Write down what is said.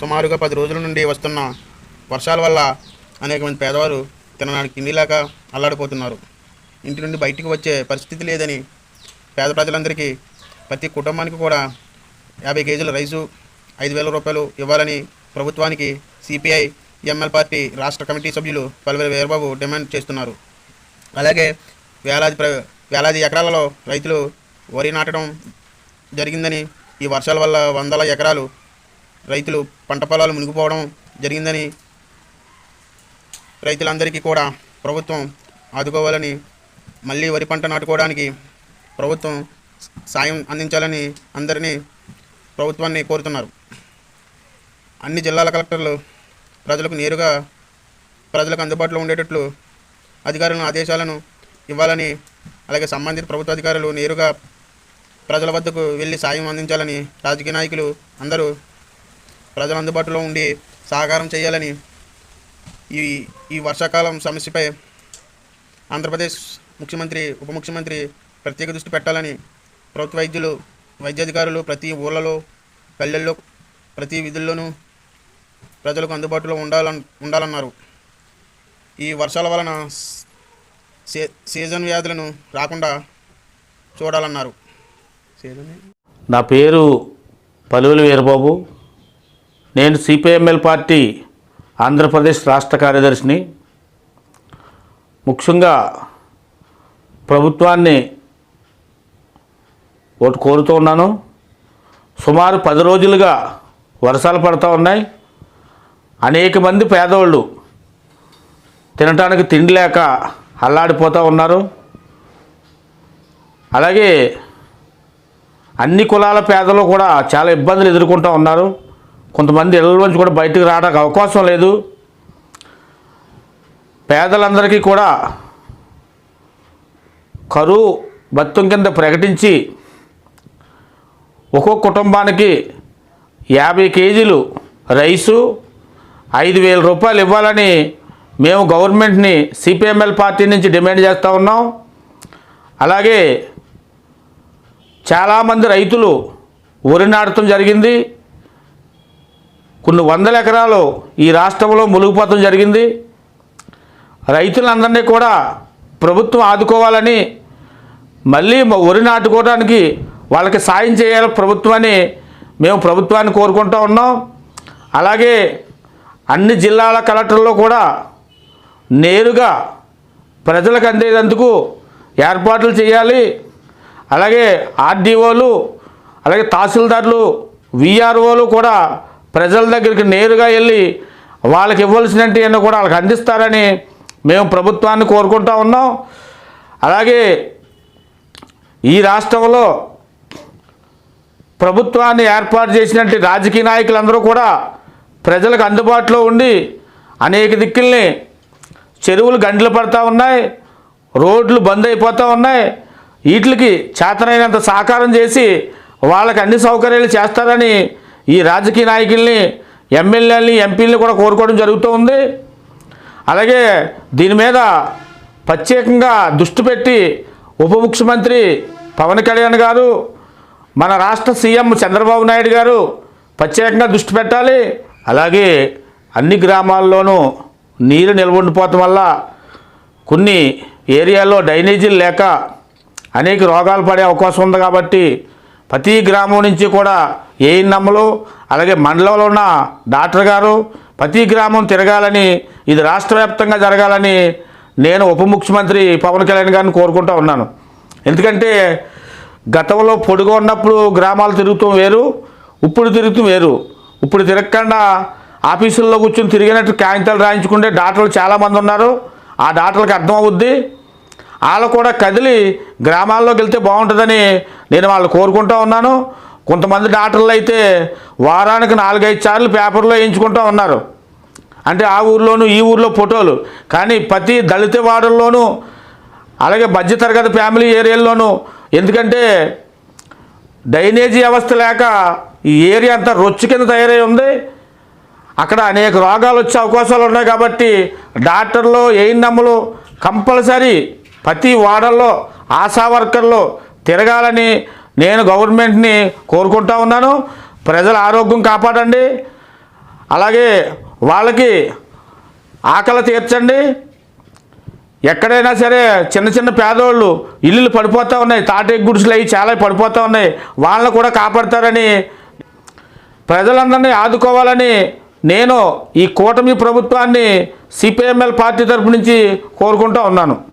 సుమారుగా పది రోజుల నుండి వస్తున్న వర్షాల వల్ల అనేక మంది పేదవారు తినడానికి తిండి లేక అల్లాడిపోతున్నారు. ఇంటి నుండి బయటికి వచ్చే పరిస్థితి లేదని పేద ప్రజలందరికీ ప్రతి కుటుంబానికి కూడా యాభై కేజీల రైసు ఐదు వేల రూపాయలు ఇవ్వాలని ప్రభుత్వానికి సిపిఐ ఎంఎల్ పార్టీ రాష్ట్ర కమిటీ సభ్యులు పలువురు వీరబాబు డిమాండ్ చేస్తున్నారు. అలాగే వేలాది ప్ర వేలాది ఎకరాలలో రైతులు వరి నాటడం జరిగిందని ఈ వర్షాల వల్ల వందల ఎకరాలు రైతులు పంట పొలాలు మునిగిపోవడం జరిగిందని రైతులందరికీ కూడా ప్రభుత్వం ఆదుకోవాలని మళ్ళీ వరి పంట నాటుకోవడానికి ప్రభుత్వం సాయం అందించాలని అందరినీ ప్రభుత్వాన్ని కోరుతున్నారు. అన్ని జిల్లాల కలెక్టర్లు ప్రజలకు నేరుగా ప్రజలకు అందుబాటులో ఉండేటట్లు అధికారులను ఆదేశాలను ఇవ్వాలని అలాగే సంబంధిత ప్రభుత్వ అధికారులు నేరుగా ప్రజల వద్దకు వెళ్ళి సాయం అందించాలని రాజకీయ నాయకులు అందరూ ప్రజల అందుబాటులో ఉండి సహకారం చేయాలని ఈ ఈ వర్షాకాలం సమస్యపై ఆంధ్రప్రదేశ్ ముఖ్యమంత్రి ఉప ముఖ్యమంత్రి ప్రత్యేక దృష్టి పెట్టాలని ప్రభుత్వ వైద్యులు వైద్యాధికారులు ప్రతి ఊళ్ళలో పల్లెల్లో ప్రతి విధుల్లోనూ ప్రజలకు అందుబాటులో ఉండాలని ఉండాలన్నారు. ఈ వర్షాల వలన సీ సీజన్ వ్యాధులను రాకుండా చూడాలన్నారు. నా పేరు పలువులు వీరబాబు. నేను సిపిఎంఎల్ పార్టీ ఆంధ్రప్రదేశ్ రాష్ట్ర కార్యదర్శిని. ముఖ్యంగా ప్రభుత్వాన్ని ఓటు కోరుతూ ఉన్నాను. సుమారు పది రోజులుగా వర్షాలు పడుతూ ఉన్నాయి. అనేక మంది పేదవాళ్ళు తినటానికి తిండి లేక అల్లాడిపోతూ ఉన్నారు. అలాగే అన్ని కులాల పేదలు కూడా చాలా ఇబ్బందులు ఎదుర్కొంటూ ఉన్నారు. కొంతమంది ఇళ్ళలోంచి కూడా బయటకు రావడానికి అవకాశం లేదు. పేదలందరికీ కూడా కరువు బత్తం కింద ప్రకటించి ఒక్కొక్క కుటుంబానికి యాభై కేజీలు రైసు ఐదు వేల రూపాయలు ఇవ్వాలని మేము గవర్నమెంట్ని సిపిఎంఎల్ పార్టీ నుంచి డిమాండ్ చేస్తూ ఉన్నాం. అలాగే చాలామంది రైతులు వరి నాటడం జరిగింది. కొన్ని వందల ఎకరాలు ఈ రాష్ట్రంలో మునిగిపోవడం జరిగింది. రైతులందరినీ కూడా ప్రభుత్వం ఆదుకోవాలని మళ్ళీ వరి నాటుకోవడానికి వాళ్ళకి సాయం చేయాలి ప్రభుత్వాన్ని మేము ప్రభుత్వాన్ని కోరుకుంటూ ఉన్నాం. అలాగే అన్ని జిల్లాల కలెక్టర్లు కూడా నేరుగా ప్రజలకు అందేటందుకు ఏర్పాట్లు చేయాలి. అలాగే ఆర్డీఓలు అలాగే తహసీల్దార్లు విఆర్ఓలు కూడా ప్రజల దగ్గరికి నేరుగా వెళ్ళి వాళ్ళకి ఇవ్వాల్సినవి కూడా వాళ్ళకి అందిస్తారని మేము ప్రభుత్వాన్ని కోరుకుంటా ఉన్నాం. అలాగే ఈ రాష్ట్రంలో ప్రభుత్వాన్ని ఏర్పాటు చేసినట్టు రాజకీయ నాయకులందరూ కూడా ప్రజలకు అందుబాటులో ఉండి అనేక దిక్కుల్ని చెరువులు గంటలు పడతా ఉన్నాయి రోడ్లు బంద్ అయిపోతూ ఉన్నాయి. వీటికి చేతనైనంత సహకారం చేసి వాళ్ళకి అన్ని సౌకర్యాలు చేస్తారని ఈ రాజకీయ నాయకుల్ని ఎమ్మెల్యేలని ఎంపీలని కూడా కోరుకోవడం జరుగుతూ ఉంది. అలాగే దీని మీద ప్రత్యేకంగా దృష్టి పెట్టి ఉప ముఖ్యమంత్రి పవన్ కళ్యాణ్ గారు మన రాష్ట్ర సీఎం చంద్రబాబు నాయుడు గారు ప్రత్యేకంగా దృష్టి పెట్టాలి. అలాగే అన్ని గ్రామాల్లోనూ నీరు నిల్వండిపోవటం వల్ల కొన్ని ఏరియాల్లో డ్రైనేజీలు లేక అనేక రోగాలు పడే అవకాశం ఉంది కాబట్టి ప్రతి గ్రామం నుంచి కూడా ఏఎన్ఎంలు అలాగే మండలంలో ఉన్న డాక్టర్ గారు ప్రతి గ్రామం తిరగాలని ఇది రాష్ట్ర వ్యాప్తంగా జరగాలని నేను ఉప ముఖ్యమంత్రి పవన్ కళ్యాణ్ గారిని కోరుకుంటా ఉన్నాను. ఎందుకంటే గతంలో పొడుగు ఉన్నప్పుడు గ్రామాలు తిరుగుతాం వేరు ఇప్పుడు తిరుగుతూ వేరు. ఇప్పుడు తిరగకుండా ఆఫీసుల్లో కూర్చొని తిరిగినట్టు కాగితాలు రాయించుకుంటే డాక్టర్లు చాలామంది ఉన్నారు. ఆ డాక్టర్లకు అర్థమవుద్ది వాళ్ళు కూడా కదిలి గ్రామాల్లోకి వెళ్తే బాగుంటుందని నేను వాళ్ళు కోరుకుంటా ఉన్నాను. కొంతమంది డాక్టర్లు అయితే వారానికి నాలుగైదు సార్లు పేపర్లో వేయించుకుంటూ ఉన్నారు. అంటే ఆ ఊర్లోనూ ఈ ఊర్లో ఫోటోలు. కానీ ప్రతి దళిత వాడల్లోనూ అలాగే మధ్యతరగతి ఫ్యామిలీ ఏరియాల్లోనూ ఎందుకంటే డ్రైనేజీ వ్యవస్థ లేక ఈ ఏరియా అంతా రొచ్చు కింద తయారై ఉంది. అక్కడ అనేక రోగాలు వచ్చే అవకాశాలు ఉన్నాయి కాబట్టి డాక్టర్లు ఏఎన్ఎంలు కంపల్సరీ ప్రతి వాడల్లో ఆశా వర్కర్లు తిరగాలని నేను గవర్నమెంట్ని కోరుకుంటా ఉన్నాను. ప్రజల ఆరోగ్యం కాపాడండి. అలాగే వాళ్ళకి ఆకలి తీర్చండి. ఎక్కడైనా సరే చిన్న చిన్న పేదవాళ్ళు ఇల్లులు పడిపోతూ ఉన్నాయి. తాటే గుడిసెలు అవి చాలా పడిపోతూ ఉన్నాయి. వాళ్ళని కూడా కాపాడతారని ప్రజలందరినీ ఆదుకోవాలని నేను ఈ కూటమి ప్రభుత్వాన్ని సిపిఎంఎల్ పార్టీ తరపు నుంచి కోరుకుంటూ ఉన్నాను.